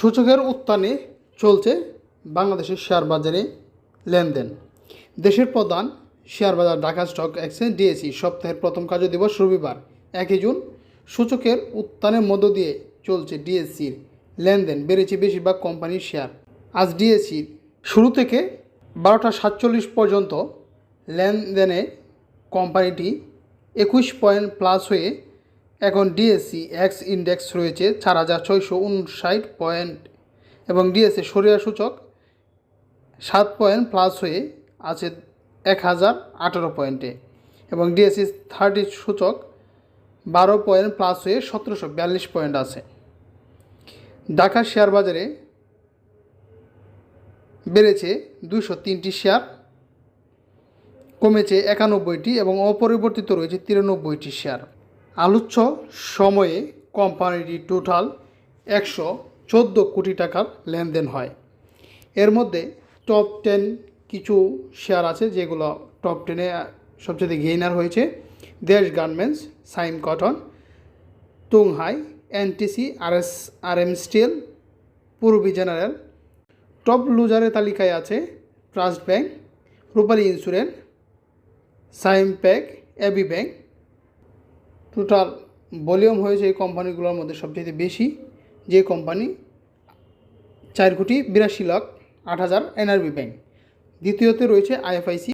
সূচকের উত্থানে চলছে বাংলাদেশের শেয়ার বাজারে লেনদেন। দেশের প্রধান শেয়ার বাজার ঢাকা স্টক এক্সচেঞ্জ ডিএসি সপ্তাহের প্রথম কার্য দিবস রবিবার, একই জুন। সূচকের উত্থানের মধ্য দিয়ে চলছে ডিএসসির লেনদেন, বেড়েছে বেশিরভাগ কোম্পানির শেয়ার। আজ ডিএসসির শুরু থেকে বারোটা সাতচল্লিশ পর্যন্ত লেনদেনে কোম্পানিটি একুশ পয়েন্ট প্লাস হয়ে এখন ডিএসসি এক্স ইন্ডেক্স রয়েছে চার হাজার ছয়শো উনষাট পয়েন্ট এবং ডিএসসি সরিয়া সূচক সাত পয়েন্ট প্লাস হয়ে আছে এক হাজার আঠারো পয়েন্টে এবং ডিএসসি থার্টি সূচক বারো পয়েন্ট প্লাস হয়ে সতেরোশো বিয়াল্লিশ পয়েন্ট আছে। ঢাকার শেয়ার বাজারে বেড়েছে দুশো তিনটি শেয়ার, কমেছে একানব্বইটি এবং অপরিবর্তিত রয়েছে তিরানব্বইটি শেয়ার। আলোচ্য সময়ে কোম্পানিটি টোটাল একশো চোদ্দ কোটি টাকার লেনদেন হয়। এর মধ্যে টপ টেন কিছু শেয়ার আছে যেগুলো টপ টেনে সবচেয়ে গেইনার হয়েছে। Desh garments Saiham cotton Tunghai NTC R S R M steel Purabi general top লুজারের তালিকায় আছে trust bank Rupali insurance Saiham pack AB bank total volume হয়েছে এই কোম্পানিগুলোর মধ্যে সবচেয়ে বেশি। যে কোম্পানি চার কোটি বিরাশি লাখ আট হাজার এনআরবি ব্যাংক। দ্বিতীয়তে রয়েছে আইএফআইসি।